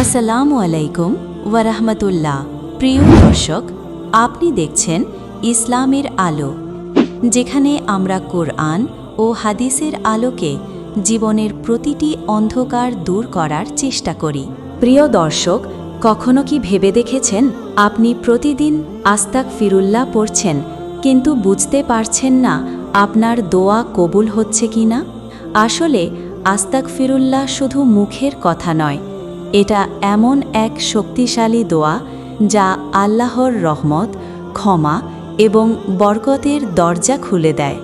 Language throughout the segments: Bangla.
আসসালামু আলাইকুম ওয়ারাহমাতুল্লাহ। প্রিয় দর্শক, আপনি দেখছেন ইসলামের আলো, যেখানে আমরা কোরআন ও হাদিসের আলোকে জীবনের প্রতিটি অন্ধকার দূর করার চেষ্টা করি। প্রিয় দর্শক, কখনো কি ভেবে দেখেছেন আপনি প্রতিদিন আস্তাক ফিরুল্লাহ পড়ছেন, কিন্তু বুঝতে পারছেন না আপনার দোয়া কবুল হচ্ছে কি না আসলে আস্তাক ফিরুল্লাহ শুধু মুখের কথা নয় এটা এমন এক শক্তিশালী দোয়া যা আল্লাহর রহমত, ক্ষমা এবং বরকতের দরজা খুলে দেয়।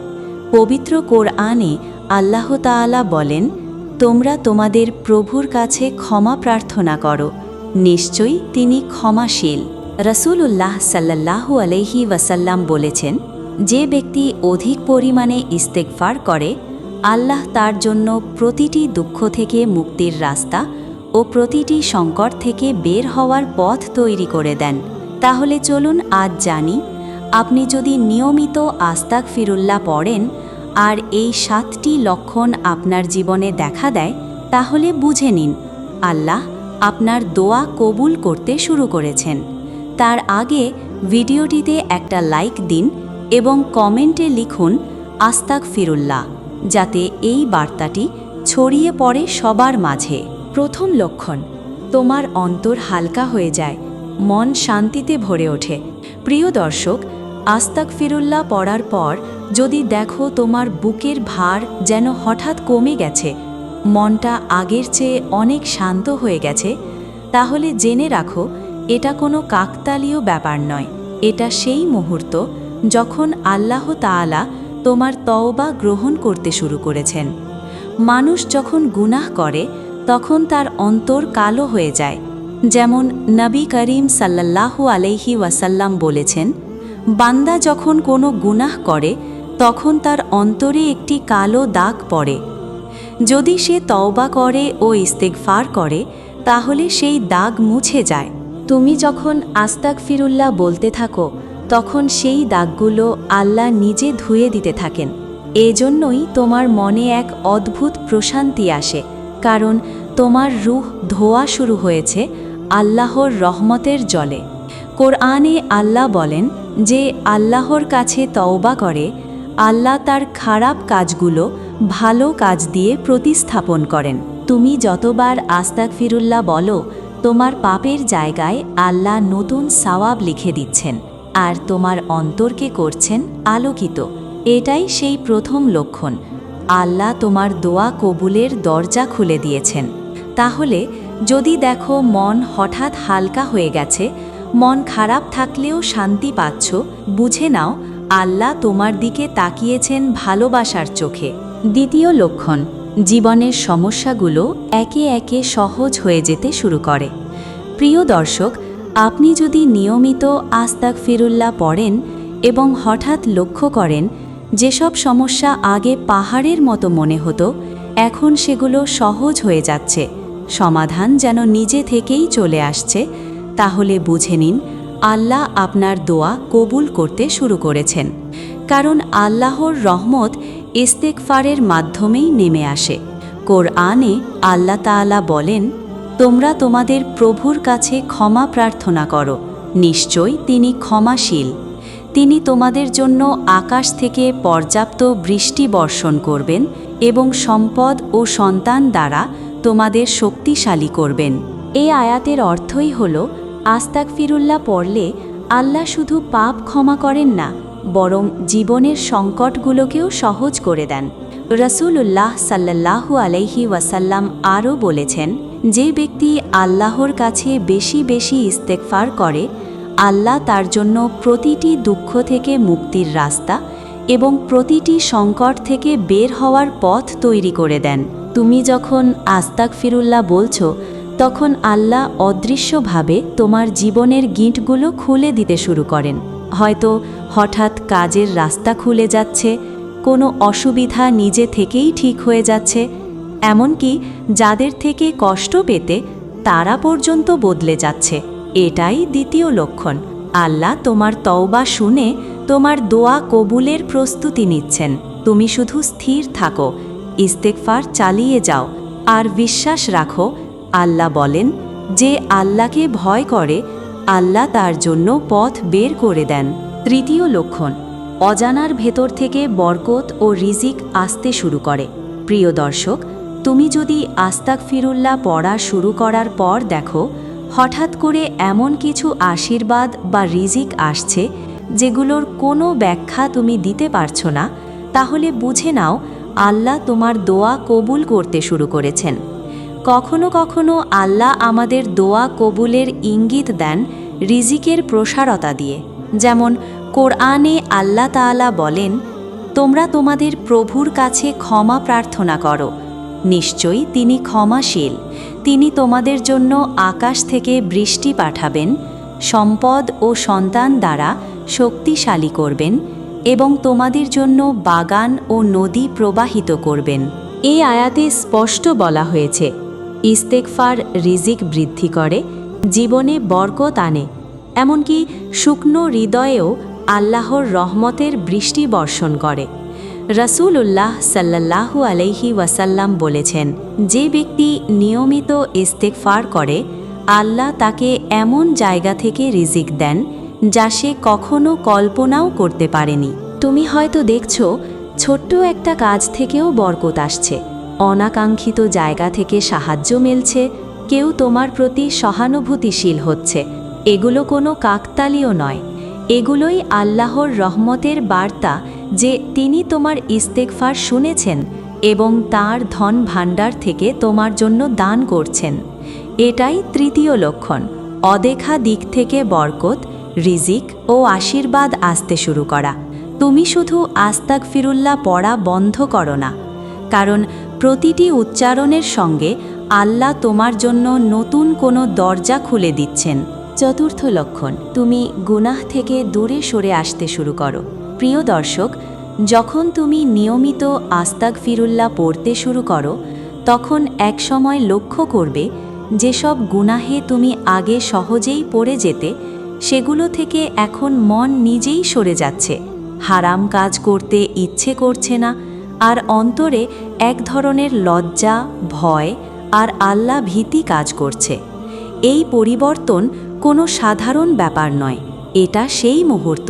পবিত্র কোরআনে আল্লাহ তাআলা বলেন, তোমরা তোমাদের প্রভুর কাছে ক্ষমা প্রার্থনা করো। নিশ্চয়ই তিনি ক্ষমাশীল। রসুলুল্লাহ সাল্লাল্লাহু আলহি ওয়াসাল্লাম বলেছেন, যে ব্যক্তি অধিক পরিমাণে ইস্তেকফার করে, আল্লাহ তার জন্য প্রতিটি দুঃখ থেকে মুক্তির রাস্তা ও প্রতিটি সংকট থেকে বের হওয়ার পথ তৈরি করে দেন। তাহলে চলুন আজ জানি, আপনি যদি নিয়মিত আস্তাক ফিরুল্লাহ পড়েন আর এই সাতটি লক্ষণ আপনার জীবনে দেখা দেয়, তাহলে বুঝে নিন, আল্লাহ আপনার দোয়া কবুল করতে শুরু করেছেন। তার আগে ভিডিওটিতে একটা লাইক দিন এবং কমেন্টে লিখুন আস্তাক ফিরুল্লাহ যাতে এই বার্তাটি ছড়িয়ে পড়ে সবার মাঝে। প্রথম লক্ষণ, তোমার অন্তর হালকা হয়ে যায়, মন শান্তিতে ভরে ওঠে। প্রিয় দর্শক আস্তাক ফিরুল্লাহ পড়ার পর যদি দেখো তোমার বুকের ভার যেন হঠাৎ কমে গেছে, মনটা আগের চেয়ে অনেক শান্ত হয়ে গেছে, তাহলে জেনে রাখো, এটা কোনো কাকতালীয় ব্যাপার নয়। এটা সেই মুহূর্ত যখন আল্লাহ তাআলা তোমার তওবা গ্রহণ করতে শুরু করেছেন। মানুষ যখন গুনাহ করে তখন তার অন্তর কালো হয়ে যায়। যেমন নবী করিম সাল্লাল্লাহু আলাইহি ওয়াসাল্লাম বলেছেন, বান্দা যখন কোনো গুনাহ করে, তখন তার অন্তরে একটি কালো দাগ পড়ে। যদি সে তওবা করে ও ইস্তেগফার করে, তাহলে সেই দাগ মুছে যায়। তুমি যখন আস্তাক ফিরুল্লাহ বলতে থাকো, তখন সেই দাগগুলো আল্লাহ নিজে ধুয়ে দিতে থাকেন। এজন্যই তোমার মনে এক অদ্ভুত প্রশান্তি আসে। কারণ তোমার রুহ ধোয়া শুরু হয়েছে আল্লাহর রহমতের জলে। কোরআনে আল্লাহ বলেন যে আল্লাহর কাছে তওবা করে, আল্লাহ তার খারাপ কাজগুলো ভালো কাজ দিয়ে প্রতিস্থাপন করেন। তুমি যতবার আস্তাক ফিরুল্লাহ বলো, তোমার পাপের জায়গায় আল্লাহ নতুন সাওয়াব লিখে দিচ্ছেন আর তোমার অন্তরকে করছেন আলোকিত। এটাই সেই প্রথম লক্ষণ। আল্লাহ তোমার দোয়া কবুলের দরজা খুলে দিয়েছেন। তাহলে যদি দেখো মন হঠাৎ হালকা হয়ে গেছে, মন খারাপ থাকলেও শান্তি পাচ্ছ, বুঝে নাও আল্লাহ তোমার দিকে তাকিয়েছেন ভালোবাসার চোখে। দ্বিতীয় লক্ষণ, জীবনের সমস্যাগুলো একে একে সহজ হয়ে যেতে শুরু করে। প্রিয় দর্শক, আপনি যদি নিয়মিত আস্তাক ফিরুল্লাহ পড়েন এবং হঠাৎ লক্ষ্য করেন যেসব সমস্যা আগে পাহাড়ের মতো মনে হতো, এখন সেগুলো সহজ হয়ে যাচ্ছে। সমাধান যেন নিজে থেকেই চলে আসছে, তাহলে বুঝে নিন, আল্লাহ আপনার দোয়া কবুল করতে শুরু করেছেন। কারণ আল্লাহর রহমত ইস্তেকফারের মাধ্যমেই নেমে আসে। কোরআনে আল্লাহ তাআলা বলেন, তোমরা তোমাদের প্রভুর কাছে ক্ষমা প্রার্থনা করো। নিশ্চয় তিনি ক্ষমাশীল। তিনি তোমাদের জন্য আকাশ থেকে পর্যাপ্ত বৃষ্টি বর্ষণ করবেন এবং সম্পদ ও সন্তান দ্বারা তোমাদের শক্তিশালী করবেন। এই আয়াতের অর্থই হল আস্তাক ফিরুল্লাহ পড়লে আল্লাহ শুধু পাপ ক্ষমা করেন না, বরং জীবনের সংকটগুলোকেও সহজ করে দেন। রসুল্লাহ সাল্লাল্লাহু আলাইহি ওয়াসাল্লাম আরও বলেছেন, যে ব্যক্তি আল্লাহর কাছে বেশি বেশি ইস্তেকফার করে আল্লাহ তার জন্য প্রতিটি দুঃখ থেকে মুক্তির রাস্তা এবং প্রতিটি সংকট থেকে বের হওয়ার পথ তৈরি করে দেন। তুমি যখন আস্তাক ফিরুল্লাহ বলছো, তখন আল্লাহ অদৃশ্যভাবে তোমার জীবনের গিঁটগুলো খুলে দিতে শুরু করেন। হয়তো হঠাৎ কাজের রাস্তা খুলে যাচ্ছে, কোনো অসুবিধা নিজে থেকেই ঠিক হয়ে যাচ্ছে, এমনকি যাদের থেকে কষ্ট পেতে তারা পর্যন্ত বদলে যাচ্ছে। এটাই দ্বিতীয় লক্ষণ। আল্লাহ তোমার তওবা শুনে তোমার দোয়া কবুলের প্রস্তুতি নিচ্ছেন। তুমি শুধু স্থির থাকো ইস্তেকফার চালিয়ে যাও, আর বিশ্বাস রাখো, আল্লাহ বলেন, যে আল্লাহকে ভয় করে, আল্লাহ তার জন্য পথ বের করে দেন। তৃতীয় লক্ষণ, অজানার ভেতর থেকে বরকত ও রিজিক আসতে শুরু করে। প্রিয় দর্শক, তুমি যদি আস্তাক ফিরুল্লাহ পড়া শুরু করার পর দেখো হঠাৎ করে এমন কিছু আশীর্বাদ বা রিজিক আসছে যেগুলোর কোনো ব্যাখ্যা তুমি দিতে পারছ না, তাহলে বুঝে নাও আল্লাহ তোমার দোয়া কবুল করতে শুরু করেছেন। কখনো কখনো আল্লাহ আমাদের দোয়া কবুলের ইঙ্গিত দেন রিজিকের প্রসারতা দিয়ে। যেমন, কোরআনে আল্লাহ তাআলা বলেন, তোমরা তোমাদের প্রভুর কাছে ক্ষমা প্রার্থনা করো নিশ্চয়ই তিনি ক্ষমাশীল। তিনি তোমাদের জন্য আকাশ থেকে বৃষ্টি পাঠাবেন, সম্পদ ও সন্তান দ্বারা শক্তিশালী করবেন এবং তোমাদের জন্য বাগান ও নদী প্রবাহিত করবেন। এই আয়াতে স্পষ্ট বলা হয়েছে, ইস্তেকফার রিজিক বৃদ্ধি করে, জীবনে বরকত আনে, এমনকি শুকনো হৃদয়েও আল্লাহর রহমতের বৃষ্টি বর্ষণ করে। রসুল্লাহ সাল্লাল্লাহু আলাইহি ওয়াসাল্লাম বলেছেন, যে ব্যক্তি নিয়মিত ইস্তেকফার করে, আল্লাহ তাকে এমন জায়গা থেকে রিজিক দেন যা সে কখনো কল্পনাও করতে পারেনি। তুমি হয়তো দেখছ, ছোট্ট একটা কাজ থেকেও বরকত আসছে। অনাকাঙ্ক্ষিত জায়গা থেকে সাহায্য মিলছে, কেউ তোমার প্রতি সহানুভূতিশীল হচ্ছে। এগুলো কোনো কাকতালীয় নয়। এগুলোই আল্লাহর রহমতের বার্তা যে তিনি তোমার ইস্তেকফার শুনেছেন এবং তার ধন ভাণ্ডার থেকে তোমার জন্য দান করছেন। এটাই তৃতীয় লক্ষণ। অদেখা দিক থেকে বরকত, রিজিক ও আশীর্বাদ আসতে শুরু করা। তুমি শুধু আস্তাক ফিরুল্লাহ পড়া বন্ধ করো না। কারণ প্রতিটি উচ্চারণের সঙ্গে আল্লাহ তোমার জন্য নতুন কোনো দরজা খুলে দিচ্ছেন। চতুর্থ লক্ষণ, তুমি গুনাহ থেকে দূরে সরে আসতে শুরু করো। প্রিয় দর্শক, যখন তুমি নিয়মিত আস্তাক ফিরুল্লাহ পড়তে শুরু করো, তখন এক সময় লক্ষ্য করবে যেসব গুনাহে তুমি আগে সহজেই পড়ে যেতে, সেগুলো থেকে এখন মন নিজেই সরে যাচ্ছে। হারাম কাজ করতে ইচ্ছে করছে না, আর অন্তরে এক ধরনের লজ্জা, ভয় আর আল্লাহ ভীতি কাজ করছে। এই পরিবর্তন কোনো সাধারণ ব্যাপার নয়, এটা সেই মুহূর্ত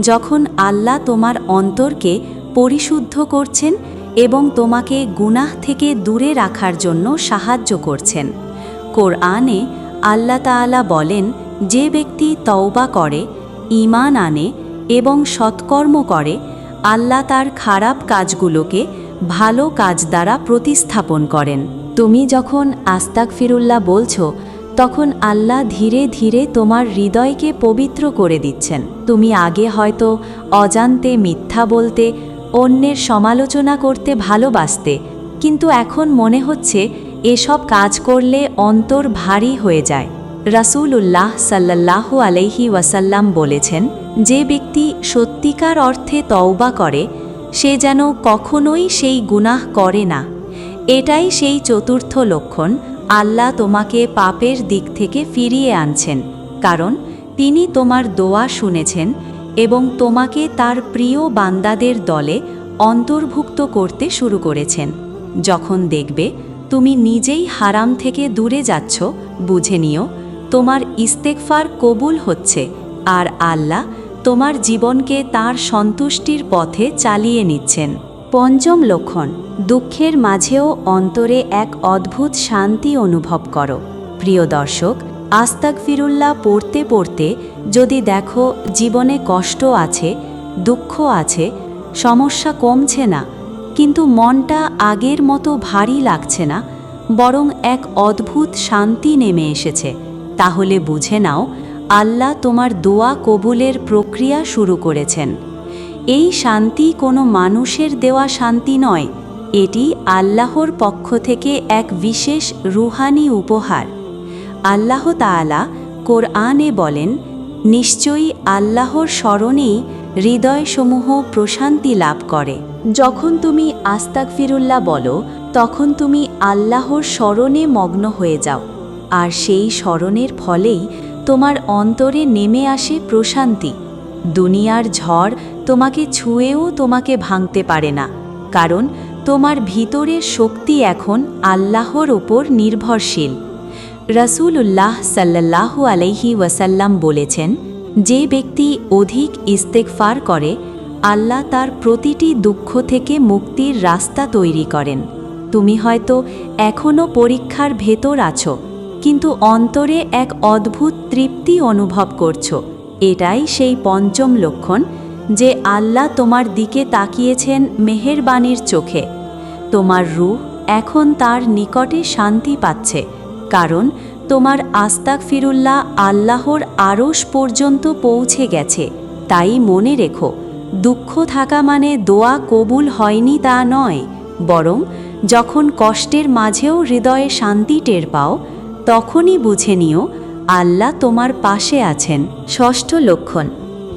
যখন আল্লাহ তোমার অন্তরকে পরিশুদ্ধ করছেন এবং তোমাকে গুনাহ থেকে দূরে রাখার জন্য সাহায্য করছেন। কোরআনে আল্লাহ তাআলা বলেন, যে ব্যক্তি তওবা করে ইমান আনে এবং সৎকর্ম করে, আল্লাহ তার খারাপ কাজগুলোকে ভালো কাজ দ্বারা প্রতিস্থাপন করেন। তুমি যখন আস্তাক ফিরুল্লাহ বলছো তখন আল্লাহ ধীরে ধীরে তোমার হৃদয়কে পবিত্র করে দিচ্ছেন। তুমি আগে হয়তো অজান্তে মিথ্যা বলতে, অন্যের সমালোচনা করতে ভালোবাসতে, কিন্তু এখন মনে হচ্ছে এসব কাজ করলে অন্তর ভারী হয়ে যায়। রাসূলুল্লাহ সাল্লাল্লাহু আলাইহি ওয়াসাল্লাম বলেছেন, যে ব্যক্তি সত্যিকার অর্থে তওবা করে, সে যেন কখনোই সেই গুনাহ করে না। এটাই সেই চতুর্থ লক্ষণ আল্লাহ তোমাকে পাপের দিক থেকে ফিরিয়ে আনছেন, কারণ তিনি তোমার দোয়া শুনেছেন এবং তোমাকে তার প্রিয় বান্দাদের দলে অন্তর্ভুক্ত করতে শুরু করেছেন। যখন দেখবে তুমি নিজেই হারাম থেকে দূরে যাচ্ছ, বুঝে নিও, তোমার ইস্তেকফার কবুল হচ্ছে আর আল্লাহ তোমার জীবনকে তার সন্তুষ্টির পথে চালিয়ে নিচ্ছেন। পঞ্চম লক্ষণ, দুঃখের মাঝেও অন্তরে এক অদ্ভুত শান্তি অনুভব করো। প্রিয় দর্শক আস্তাক ফিরুল্লাহ পড়তে পড়তে যদি দেখো জীবনে কষ্ট আছে, দুঃখ আছে, সমস্যা কমছে না, কিন্তু মনটা আগের মতো ভারী লাগছে না, বরং এক অদ্ভুত শান্তি নেমে এসেছে, তাহলে বুঝে নাও, আল্লাহ তোমার দোয়া কবুলের প্রক্রিয়া শুরু করেছেন। এই শান্তি কোনো মানুষের দেওয়া শান্তি নয়, এটি আল্লাহর পক্ষ থেকে এক বিশেষ রুহানি উপহার। আল্লাহ তাআলা কোরআনে বলেন, নিশ্চয়ই আল্লাহর স্মরণেই হৃদয়সমূহ প্রশান্তি লাভ করে। যখন তুমি আস্তাক ফিরুল্লাহ বলো, তখন তুমি আল্লাহর স্মরণে মগ্ন হয়ে যাও, আর সেই স্মরণের ফলেই তোমার অন্তরে নেমে আসে প্রশান্তি। দুনিয়ার ঝড় তোমাকে ছুঁয়েও তোমাকে ভাঙতে পারে না, কারণ তোমার ভিতরের শক্তি এখন আল্লাহর ওপর নির্ভরশীল। রাসূলুল্লাহ সাল্লাল্লাহু আলাইহি ওয়াসাল্লাম বলেছেন, যে ব্যক্তি অধিক ইস্তেকফার করে, আল্লাহ তার প্রতিটি দুঃখ থেকে মুক্তির রাস্তা তৈরি করেন। তুমি হয়তো এখনও পরীক্ষার ভেতর আছো, কিন্তু অন্তরে এক অদ্ভুত তৃপ্তি অনুভব করছ। এটাই সেই পঞ্চম লক্ষণ যে আল্লাহ তোমার দিকে তাকিয়েছেন মেহেরবানির চোখে। তোমার রূহ এখন তার নিকটে শান্তি পাচ্ছে, কারণ তোমার আস্তাক ফিরুল্লাহ আল্লাহর আরশ পর্যন্ত পৌঁছে গেছে। তাই মনে রেখো, দুঃখ থাকা মানে দোয়া কবুল হয়নি তা নয়, বরং যখন কষ্টের মাঝেও হৃদয়ে শান্তি টের পাও, তখনই বুঝে নিও, আল্লাহ তোমার পাশে আছেন। ষষ্ঠ লক্ষণ।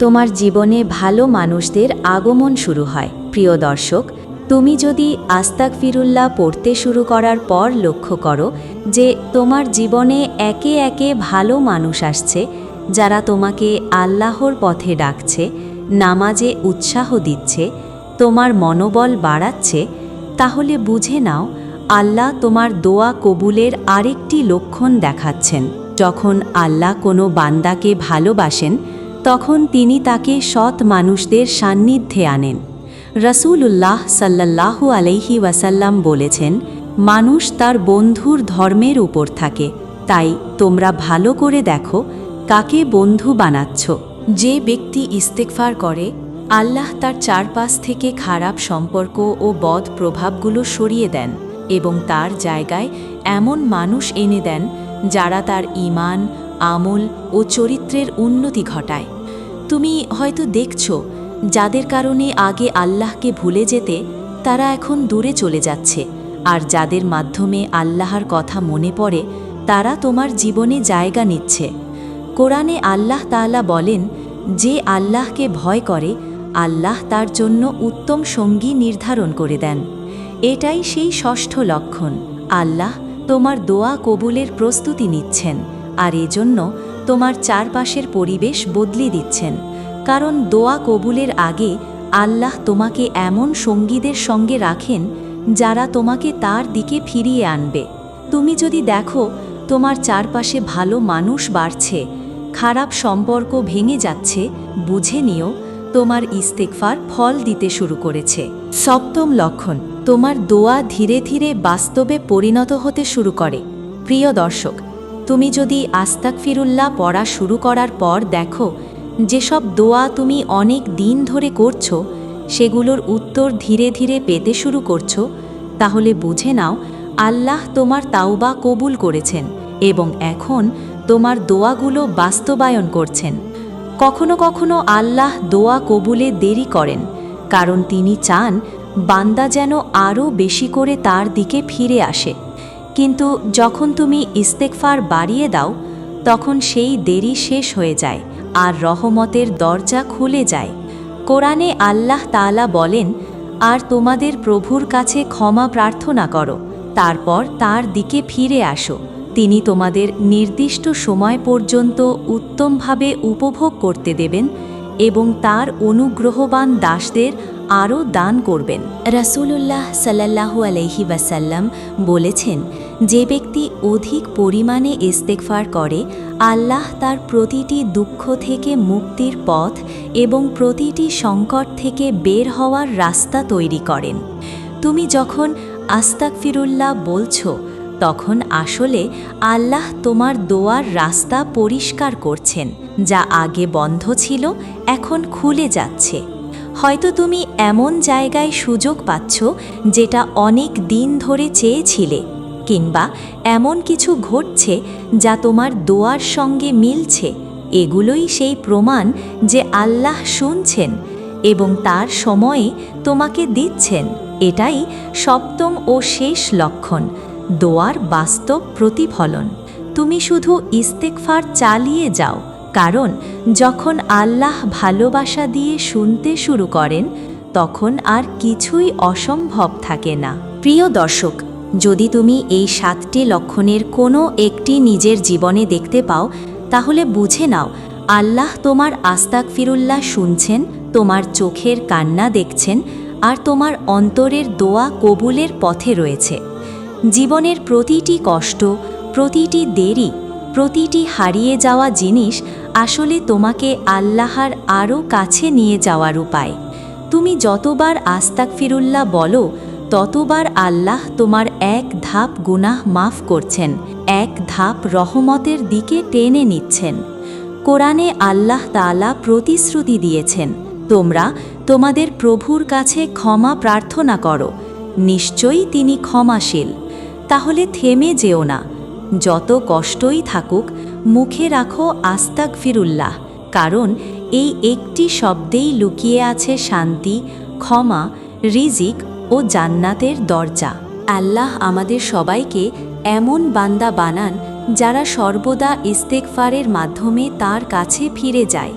তোমার জীবনে ভালো মানুষদের আগমন শুরু হয়। প্রিয় দর্শক, তুমি যদি আস্তাক ফিরুল্লাহ পড়তে শুরু করার পর লক্ষ্য করো যে তোমার জীবনে একে একে ভালো মানুষ আসছে, যারা তোমাকে আল্লাহর পথে ডাকছে, নামাজে উৎসাহ দিচ্ছে, তোমার মনোবল বাড়াচ্ছে, তাহলে বুঝে নাও আল্লাহ তোমার দোয়া কবুলের আরেকটি লক্ষণ দেখাচ্ছেন। যখন আল্লাহ কোনো বান্দাকে ভালোবাসেন তখন তিনি তাকে সৎ মানুষদের সান্নিধ্যে আনেন। রসূলুল্লাহ সাল্লাল্লাহু আলাইহি ওয়াসাল্লাম বলেছেন, মানুষ তার বন্ধুর ধর্মের উপর থাকে। তাই তোমরা ভালো করে দেখো কাকে বন্ধু বানাচ্ছ। যে ব্যক্তি ইস্তেকফার করে, আল্লাহ তার চারপাশ থেকে খারাপ সম্পর্ক ও বদ প্রভাবগুলো সরিয়ে দেন এবং তার জায়গায় এমন মানুষ এনে দেন যারা তার ঈমান আমল ও চরিত্রের উন্নতি ঘটায়। তুমি হয়তো দেখছ, যাদের কারণে আগে আল্লাহকে ভুলে যেতে তারা এখন দূরে চলে যাচ্ছে, আর যাদের মাধ্যমে আল্লাহর কথা মনে পড়ে তারা তোমার জীবনে জায়গা নিচ্ছে। কোরআনে আল্লাহ তাআলা বলেন, যে আল্লাহকে ভয় করে, আল্লাহ তার জন্য উত্তম সঙ্গী নির্ধারণ করে দেন। এটাই সেই ষষ্ঠ লক্ষণ। আল্লাহ তোমার দোয়া কবুলের প্রস্তুতি নিচ্ছেন। আর এজন্য তোমার চারপাশের পরিবেশ বদলে দিচ্ছেন। কারণ দোয়া কবুলের আগে আল্লাহ তোমাকে এমন সঙ্গীদের সঙ্গে রাখেন, যারা তোমাকে তার দিকে ফিরিয়ে আনবে। তুমি যদি দেখো, তোমার চারপাশে ভালো মানুষ বাড়ছে, খারাপ সম্পর্ক ভেঙে যাচ্ছে, বুঝে নিও, তোমার ইস্তেকফার ফল দিতে শুরু করেছে। সপ্তম লক্ষণ, তোমার দোয়া ধীরে ধীরে বাস্তবে পরিণত হতে শুরু করে। প্রিয় দর্শক তুমি যদি আস্তাক ফিরুল্লাহ পড়া শুরু করার পর দেখো, যেসব দোয়া তুমি অনেক দিন ধরে করছ, সেগুলোর উত্তর ধীরে ধীরে পেতে শুরু করছ, তাহলে বুঝে নাও, আল্লাহ তোমার তাওবা কবুল করেছেন এবং এখন তোমার দোয়াগুলো বাস্তবায়ন করছেন। কখনো কখনো আল্লাহ দোয়া কবুলে দেরি করেন, কারণ তিনি চান বান্দা যেন আরও বেশি করে তার দিকে ফিরে আসে। কিন্তু যখন তুমি ইস্তেকফার বাড়িয়ে দাও, তখন সেই দেরি শেষ হয়ে যায় আর রহমতের দরজা খুলে যায়। কোরআনে আল্লাহ তাআলা বলেন, আর তোমাদের প্রভুর কাছে ক্ষমা প্রার্থনা করো, তারপর তার দিকে ফিরে আসো। তিনি তোমাদের নির্দিষ্ট সময় পর্যন্ত উত্তমভাবে উপভোগ করতে দেবেন এবং তার অনুগ্রহবান দাসদের আরও দান করবেন। রাসূলুল্লাহ সাল্লাল্লাহু আলাইহি ওয়াসাল্লাম বলেছেন, যে ব্যক্তি অধিক পরিমাণে ইস্তেকফার করে, আল্লাহ তার প্রতিটি দুঃখ থেকে মুক্তির পথ এবং প্রতিটি সংকট থেকে বের হওয়ার রাস্তা তৈরি করেন। তুমি যখন আস্তাক ফিরুল্লাহ বলছো, তখন আসলে আল্লাহ তোমার দোয়ার রাস্তা পরিষ্কার করছেন, যা আগে বন্ধ ছিল, এখন খুলে যাচ্ছে। হয়তো তুমি এমন জায়গায় সুযোগ পাচ্ছ যেটা অনেক দিন ধরে চেয়েছিলে, কিংবা এমন কিছু ঘটছে যা তোমার দোয়ার সঙ্গে মিলছে। এগুলোই সেই প্রমাণ যে আল্লাহ শুনছেন এবং তার সময়ে তোমাকে দিচ্ছেন। এটাই সপ্তম ও শেষ লক্ষণ, দোয়ার বাস্তব প্রতিফলন। তুমি শুধু ইস্তেকফার চালিয়ে যাও। কারণ যখন আল্লাহ ভালোবাসা দিয়ে শুনতে শুরু করেন, তখন আর কিছুই অসম্ভব থাকে না। প্রিয় দর্শক, যদি তুমি এই সাতটি লক্ষণের কোনো একটি নিজের জীবনে দেখতে পাও, তাহলে বুঝে নাও, আল্লাহ তোমার আস্তাক ফিরুল্লাহ শুনছেন, তোমার চোখের কান্না দেখছেন, আর তোমার অন্তরের দোয়া কবুলের পথে রয়েছে। জীবনের প্রতিটি কষ্ট, প্রতিটি দেরি, প্রতিটি হারিয়ে যাওয়া জিনিস আসলে তোমাকে আল্লাহর আরও কাছে নিয়ে যাওয়ার উপায়। তুমি যতবার আস্তাক ফিরুল্লাহ বলো, ততবার আল্লাহ তোমার এক ধাপ গুনাহ মাফ করছেন, এক ধাপ রহমতের দিকে টেনে নিচ্ছেন। কোরআনে আল্লাহ তাআলা প্রতিশ্রুতি দিয়েছেন, তোমরা তোমাদের প্রভুর কাছে ক্ষমা প্রার্থনা করো, নিশ্চয়ই তিনি ক্ষমাশীল। তাহলে থেমে যেও না, যত কষ্টই থাকুক মুখে রাখো আস্তাক ফিরুল্লাহ কারণ এই একটি শব্দেই লুকিয়ে আছে শান্তি, ক্ষমা, রিজিক ও জান্নাতের দরজা। আল্লাহ আমাদের সবাইকে এমন বান্দা বানান যারা সর্বদা ইস্তেকফারের মাধ্যমে তার কাছে ফিরে যায়।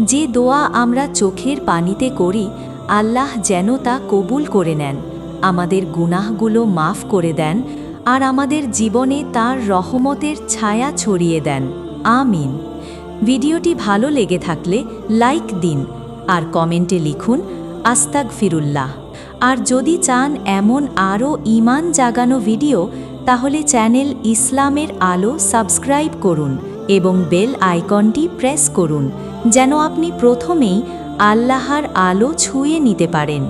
যে দোয়া আমরা চোখের পানিতে করি, আল্লাহ যেন তা কবুল করে নেন। আমাদের গুনাহগুলো মাফ করে দেন আর আমাদের জীবনে তার রহমতের ছায়া ছড়িয়ে দেন। আমিন। ভিডিওটি ভালো লেগে থাকলে লাইক দিন আর কমেন্টে লিখুন আস্তাক ফিরুল্লাহ আর যদি চান এমন আরও ইমান জাগানো ভিডিও, তাহলে চ্যানেল ইসলামের আলো সাবস্ক্রাইব করুন এবং বেল আইকনটি প্রেস করুন, যেন আপনি প্রথমেই আল্লাহর আলো ছুঁয়ে নিতে পারেন।